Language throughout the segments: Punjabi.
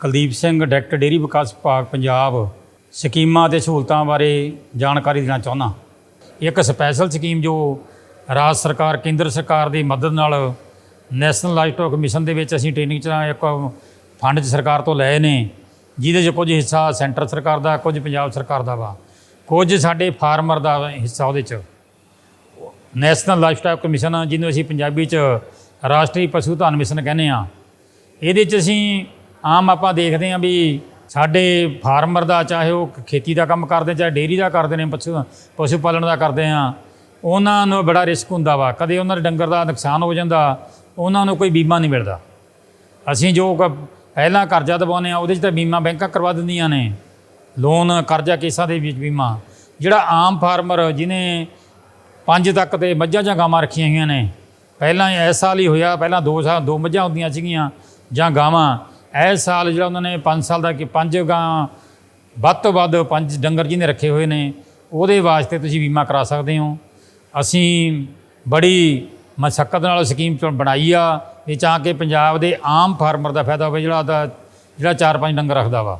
ਕੁਲਦੀਪ ਸਿੰਘ, ਡਾਇਰੈਕਟਰ ਡੇਅਰੀ ਵਿਕਾਸ ਵਿਭਾਗ, ਪੰਜਾਬ। ਸਕੀਮਾਂ ਤੇ ਸਹੂਲਤਾਂ ਬਾਰੇ ਜਾਣਕਾਰੀ ਦੇਣਾ ਚਾਹੁੰਦਾ। ਇੱਕ ਸਪੈਸ਼ਲ ਸਕੀਮ ਜੋ ਰਾਜ ਸਰਕਾਰ, ਕੇਂਦਰ ਸਰਕਾਰ ਦੀ ਮਦਦ ਨਾਲ ਨੈਸ਼ਨਲ ਲਾਈਵਸਟੌਕ ਮਿਸ਼ਨ ਦੇ ਵਿੱਚ ਅਸੀਂ ਟ੍ਰੇਨਿੰਗ ਚ ਇੱਕ ਫੰਡ ਸਰਕਾਰ ਤੋਂ ਲਏ ਨੇ। ਜਿਹਦੇ 'ਚ ਕੁਝ ਹਿੱਸਾ ਸੈਂਟਰ ਸਰਕਾਰ ਦਾ, ਕੁਝ ਪੰਜਾਬ ਸਰਕਾਰ ਦਾ ਵਾ। ਕੁਝ ਸਾਡੇ ਫਾਰਮਰ ਦਾ ਹਿੱਸਾ ਉਹਦੇ 'ਚ। ਨੈਸ਼ਨਲ ਲਾਈਫਸਟਾਈਲ ਕਮਿਸ਼ਨ ਜਿਹਨੂੰ ਅਸੀਂ ਪੰਜਾਬੀ 'ਚ ਰਾਸ਼ਟਰੀ ਪਸ਼ੂ ਧਨ ਮਿਸ਼ਨ ਕਹਿੰਦੇ ਆ। ਇਹਦੇ 'ਚ ਅਸੀਂ ਆਮ ਆਪਾਂ ਦੇਖਦੇ ਹਾਂ ਵੀ ਸਾਡੇ ਫਾਰਮਰ ਦਾ, ਚਾਹੇ ਉਹ ਖੇਤੀ ਦਾ ਕੰਮ ਕਰਦੇ, ਚਾਹੇ ਡੇਅਰੀ ਦਾ ਕਰਦੇ ਨੇ, ਪਸ਼ੂ ਪਸ਼ੂ ਪਾਲਣ ਦਾ ਕਰਦੇ ਆ ਉਹਨਾਂ ਨੂੰ ਬੜਾ ਰਿਸਕ ਹੁੰਦਾ ਵਾ। ਕਦੇ ਉਹਨਾਂ ਦੇ ਡੰਗਰ ਦਾ ਨੁਕਸਾਨ ਹੋ ਜਾਂਦਾ, ਉਹਨਾਂ ਨੂੰ ਕੋਈ ਬੀਮਾ ਨਹੀਂ ਮਿਲਦਾ। ਅਸੀਂ ਜੋ ਕ- ਪਹਿਲਾਂ ਕਰਜ਼ਾ ਦਬਾਉਂਦੇ ਆ ਉਹਦੇ 'ਚ ਤਾਂ ਬੀਮਾ ਬੈਂਕਾਂ ਕਰਵਾ ਦਿੰਦੀਆਂ ਨੇ। ਲੋਨ, ਕਰਜ਼ਾ ਕੇਸਾਂ ਦੇ ਵਿੱਚ ਬੀਮਾ। ਜਿਹੜਾ ਆਮ ਫਾਰਮਰ ਜਿਹਨੇ ਪੰਜ ਤੱਕ ਤੇ ਮੱਝਾਂ ਜਾਂ ਗਾਵਾਂ ਰੱਖੀਆਂ ਹੋਈਆਂ ਨੇ, ਪਹਿਲਾਂ ਇਸ ਸਾਲ ਹੀ ਹੋਇਆ, ਪਹਿਲਾਂ ਦੋ ਸਾਲ ਦੋ ਮੱਝਾਂ ਹੁੰਦੀਆਂ ਸੀਗੀਆਂ ਜਾਂ ਗਾਵਾਂ। ਇਹ ਸਾਲ ਜਿਹੜਾ ਉਹਨਾਂ ਨੇ 5 ਸਾਲ ਦਾ ਕਿ ਪੰਜ ਗਾਂ, ਵੱਧ ਤੋਂ ਵੱਧ ਪੰਜ ਡੰਗਰ ਜਿਹਨੇ ਰੱਖੇ ਹੋਏ ਨੇ, ਉਹਦੇ ਵਾਸਤੇ ਤੁਸੀਂ ਬੀਮਾ ਕਰਾ ਸਕਦੇ ਹੋ। ਅਸੀਂ ਬੜੀ ਮਸ਼ੱਕਤ ਨਾਲ ਸਕੀਮ ਚੋਂ ਬਣਾਈ ਆ, ਇਹ ਚਾਹ ਕਿ ਪੰਜਾਬ ਦੇ ਆਮ ਫਾਰਮਰ ਦਾ ਫਾਇਦਾ ਹੋਵੇ ਜਿਹੜਾ ਦਾ ਜਿਹੜਾ ਚਾਰ ਪੰਜ ਡੰਗਰ ਰੱਖਦਾ ਵਾ।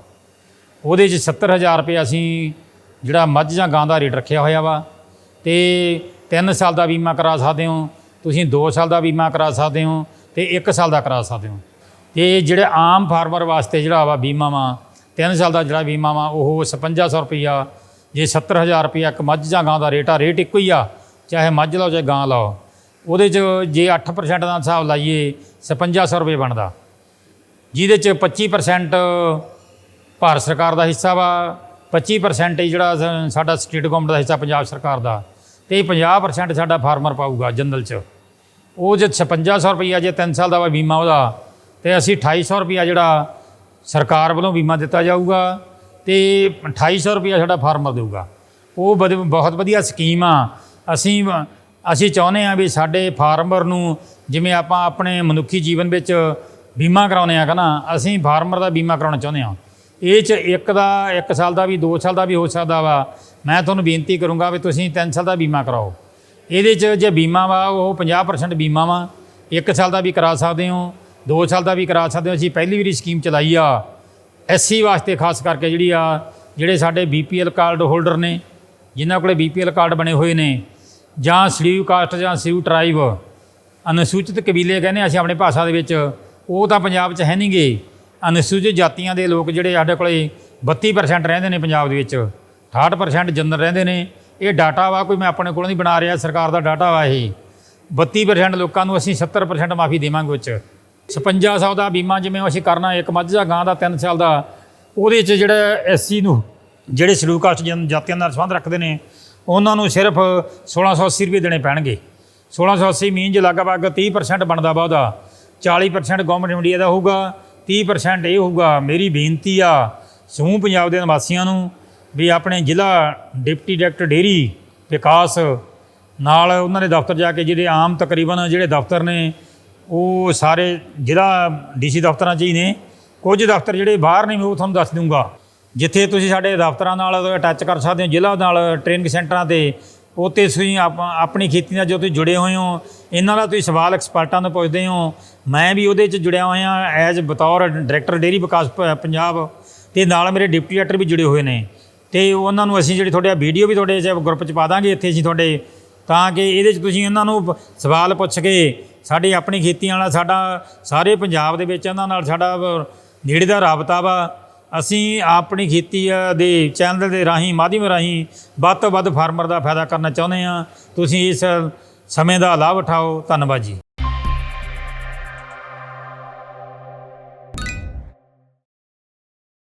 ਉਹਦੇ 'ਚ 70000 ਰੁਪਏ ਅਸੀਂ ਜਿਹੜਾ ਮੱਝ ਜਾਂ ਗਾਂ ਦਾ ਰੇਟ ਰੱਖਿਆ ਹੋਇਆ ਵਾ, ਤੇ 3 ਸਾਲ ਦਾ ਬੀਮਾ ਕਰਾ ਸਕਦੇ ਹੋ, ਤੁਸੀਂ 2 ਸਾਲ ਦਾ ਬੀਮਾ ਕਰਾ ਸਕਦੇ ਹੋ, ਤੇ 1 ਸਾਲ ਦਾ ਕਰਾ ਸਕਦੇ ਹੋ। ਤੇ ਜਿਹੜੇ ਆਮ ਫਾਰਮਰ ਵਾਸਤੇ ਜਿਹੜਾ ਵਾ ਬੀਮਾ ਵਾ 3 ਸਾਲ ਦਾ ਜਿਹੜਾ ਬੀਮਾ ਵਾ, ਉਹ 5500 ਰੁਪਈਆ। ਜੇ 70000 ਰੁਪਈਆ ਇੱਕ ਮੱਝ ਜਾਂ ਗਾਂ ਦਾ ਰੇਟ ਆ, ਰੇਟ ਇੱਕੋ ਹੀ ਆ, ਚਾਹੇ ਮੱਝ ਲਾਓ ਚਾਹੇ ਗਾਂ ਲਾਓ। ਉਹਦੇ 'ਚ ਜੇ 8% ਦਾ ਹਿਸਾਬ ਲਾਈਏ 5500 ਰੁਪਏ ਬਣਦਾ। ਜਿਹਦੇ 'ਚ 25% ਭਾਰਤ ਸਰਕਾਰ ਦਾ ਹਿੱਸਾ ਵਾ 25% ਹੀ ਜਿਹੜਾ ਸਾਡਾ ਸਟੇਟ ਗਵਰਨਮੈਂਟ ਦਾ ਹਿੱਸਾ ਪੰਜਾਬ ਸਰਕਾਰ ਦਾ। ਤੇ 50% ਸਾਡਾ ਫਾਰਮਰ ਪਾਊਗਾ ਜਨਰਲ 'ਚ। ਉਹ ਜੇ 5600 ਰੁਪਈਆ ਜੇ 3 ਸਾਲ ਦਾ ਵਾ ਬੀਮਾ ਉਹਦਾ ਤੇ ਅਸੀਂ 2800 ਰੁਪਈਆ ਜਿਹੜਾ ਸਰਕਾਰ ਵੱਲੋਂ ਬੀਮਾ ਦਿੱਤਾ ਜਾਊਗਾ ਤੇ 2800 ਰੁਪਈਆ ਸਾਡਾ ਫਾਰਮਰ ਦੇਊਗਾ। ਉਹ ਬਦ- ਬਹੁਤ ਵਧੀਆ ਸਕੀਮ ਆ। ਅਸੀਂ ਅਸੀਂ ਚਾਹੁੰਦੇ ਆ ਵੀ ਸਾਡੇ ਫਾਰਮਰ ਨੂੰ ਜਿਵੇਂ ਆਪਾਂ ਆਪਣੇ ਮਨੁੱਖੀ ਜੀਵਨ ਵਿੱਚ ਬੀਮਾ ਕਰਾਉਂਦੇ ਆ ਨਾ ਅਸੀਂ ਫਾਰਮਰ ਦਾ ਬੀਮਾ ਕਰਾਉਣਾ ਚਾਹੁੰਦੇ ਆ ਇਹ ਚ ਇੱਕ ਦਾ, ਇੱਕ ਸਾਲ ਦਾ ਵੀ 2 ਸਾਲ ਦਾ ਵੀ ਹੋ ਸਕਦਾ ਵਾ। ਮੈਂ ਤੁਹਾਨੂੰ ਬੇਨਤੀ ਕਰੂੰਗਾ ਵੀ ਤੁਸੀਂ 3 ਸਾਲ ਦਾ ਬੀਮਾ ਕਰਾਓ। ਇਹਦੇ ਚ ਜੇ ਬੀਮਾ ਵਾ, ਉਹ 50% ਬੀਮਾ ਵਾ। ਇੱਕ ਸਾਲ ਦਾ ਵੀ ਕਰਾ ਸਕਦੇ ਹੋ। 2 ਸਾਲ ਦਾ ਵੀ ਕਰਾ ਸਕਦੇ ਹੋ। ਅਸੀਂ ਪਹਿਲੀ ਵਾਰੀ ਸਕੀਮ ਚਲਾਈ ਆ। ਐਸਸੀ ਵਾਸਤੇ ਖਾਸ ਕਰਕੇ ਜਿਹੜੀ ਆ, ਜਿਹੜੇ ਸਾਡੇ ਬੀਪੀਐਲ ਕਾਰਡ ਹੋਲਡਰ ਨੇ, ਜਿਨ੍ਹਾਂ ਕੋਲੇ ਬੀਪੀਐਲ ਕਾਰਡ ਬਣੇ ਹੋਏ ਨੇ, ਜਾਂ ਸ਼ਡਿਊਲ ਕਾਸਟ ਜਾਂ ਸਿਊ ਟਰਾਈਬ ਅਨੁਸੂਚਿਤ ਕਬੀਲੇ ਕਹਿੰਦੇ ਅਸੀਂ ਆਪਣੇ ਭਾਸ਼ਾ ਦੇ ਵਿੱਚ, ਉਹ ਤਾਂ ਪੰਜਾਬ 'ਚ ਹੈ ਨਹੀਂਗੇ ਅਨੁਸੂਚਿਤ ਜਾਤੀਆਂ ਦੇ ਲੋਕ ਜਿਹੜੇ ਸਾਡੇ ਕੋਲੇ 32% ਰਹਿੰਦੇ ਨੇ ਪੰਜਾਬ ਦੇ ਵਿੱਚ 68% ਜਨਰਲ ਰਹਿੰਦੇ ਨੇ। ਇਹ ਡਾਟਾ ਵਾ ਕੋਈ ਮੈਂ ਆਪਣੇ ਕੋਲੋਂ ਨਹੀਂ ਬਣਾ ਰਿਹਾ, ਸਰਕਾਰ ਦਾ ਡਾਟਾ ਵਾ ਇਹ। 32% ਲੋਕਾਂ ਨੂੰ ਅਸੀਂ 70% ਮਾਫੀ ਦੇਵਾਂਗੇ ਵਿੱਚ 5600 ਦਾ ਬੀਮਾ ਜਿਵੇਂ ਅਸੀਂ ਕਰਨਾ ਇੱਕ ਮੱਝ ਦਾ ਗਾਂ ਦਾ 3 ਸਾਲ ਦਾ, ਉਹਦੇ 'ਚ ਜਿਹੜਾ ਐਸਸੀ ਨੂੰ, ਜਿਹੜੇ ਸ਼ਡਿਊਲ ਕਾਸਟ ਜਨ ਜਾਤੀਆਂ ਨਾਲ ਸੰਬੰਧ ਰੱਖਦੇ ਨੇ, ਉਹਨਾਂ ਨੂੰ ਸਿਰਫ 1680 ਰੁਪਏ ਦੇਣੇ ਪੈਣਗੇ। 1680 ਮੀਨ ਚ ਲਗਭਗ 30% ਬਣਦਾ ਵਾ ਉਹਦਾ 40% ਗਵਰਨਮੈਂਟ ਇੰਡੀਆ ਦਾ ਹੋਊਗਾ 30% ਇਹ ਹੋਊਗਾ, ਮੇਰੀ ਬੇਨਤੀ ਆ ਸਮੂਹ ਪੰਜਾਬ ਦੇ ਨਿਵਾਸੀਆਂ ਨੂੰ ਵੀ ਆਪਣੇ ਜ਼ਿਲ੍ਹਾ ਡਿਪਟੀ ਡਾਇਰੈਕਟਰ ਡੇਰੀ ਵਿਕਾਸ ਨਾਲ ਉਹਨਾਂ ਦੇ ਦਫ਼ਤਰ ਜਾ ਕੇ ਜਿਹੜੇ ਆਮ ਤਕਰੀਬਨ ਜਿਹੜੇ ਦਫ਼ਤਰ ਨੇ ਉਹ ਸਾਰੇ ਜ਼ਿਲ੍ਹਾ ਡੀਸੀ ਦਫ਼ਤਰਾਂ 'ਚ ਹੀ ਨੇ। ਕੁਝ ਦਫ਼ਤਰ ਜਿਹੜੇ ਬਾਹਰ ਨੇ, ਮੈਂ ਉਹ ਤੁਹਾਨੂੰ ਦੱਸ ਦੂੰਗਾ। ਜਿੱਥੇ ਤੁਸੀਂ ਸਾਡੇ ਦਫ਼ਤਰਾਂ ਨਾਲ ਅਟੱਚ ਕਰ ਸਕਦੇ ਹੋ, ਜ਼ਿਲ੍ਹਾ ਨਾਲ ਟ੍ਰੇਨਿੰਗ ਸੈਂਟਰਾਂ ਤੇ, ਉੱਥੇ ਤੁਸੀਂ ਆਪ- ਆਪਣੀ ਖੇਤੀ ਨਾਲ ਜੋ ਤੁਸੀਂ ਜੁੜੇ ਹੋਏ ਹੋ, ਇਹਨਾਂ ਦਾ ਤੁਸੀਂ ਸਵਾਲ ਐਕਸਪਰਟਾਂ ਤੋਂ ਪੁੱਛਦੇ ਹੋ। ਮੈਂ ਵੀ ਉਹਦੇ 'ਚ ਜੁੜਿਆ ਹੋਇਆ ਐਜ਼ ਬਤੌਰ ਡਾਇਰੈਕਟਰ ਡੇਅਰੀ ਵਿਕਾਸ ਪ- ਪੰਜਾਬ ਤੇ ਨਾਲ ਮੇਰੇ ਡਿਪਟੀ ਡਾਇਰੈਕਟਰ ਵੀ ਜੁੜੇ ਹੋਏ ਨੇ। ਤੇ ਉਹਨਾਂ ਨੂੰ ਅਸੀਂ ਜਿਹੜੀ ਤੁਹਾਡੇ ਵੀਡੀਓ ਵੀ ਤੁਹਾਡੇ ਚ ਗਰੁੱਪ 'ਚ ਪਾ ਦਾਂਗੇ, ਇੱਥੇ ਅਸੀਂ ਤੁਹਾਡੇ, ਤਾਂ ਕਿ ਇਹਦੇ 'ਚ ਤੁਸੀਂ ਇਹਨਾਂ ਨੂੰ ਸਵਾਲ ਪੁੱਛ ਕੇ ਸਾਡੀ ਆਪਣੀ ਖੇਤੀ ਨਾਲ ਸਾਡਾ, ਸਾਰੇ ਪੰਜਾਬ ਦੇ ਵਿੱਚ ਇਹਨਾਂ ਨਾਲ ਸਾਡਾ ਨੇੜੇ ਦਾ ਰਾਬਤਾ ਵਾ। ਅਸੀਂ ਆਪਣੀ ਖੇਤੀ ਦੇ ਚੈਨਲ ਦੇ ਰਾਹੀਂ, ਮਾਧਿਅਮ ਰਾਹੀਂ ਵੱਧ ਤੋਂ ਵੱਧ ਫਾਰਮਰ ਦਾ ਫਾਇਦਾ ਕਰਨਾ ਚਾਹੁੰਦੇ ਆ ਤੁਸੀਂ ਇਸ ਸਮੇਂ ਦਾ ਲਾਭ ਉਠਾਓ। ਧੰਨਵਾਦ ਜੀ।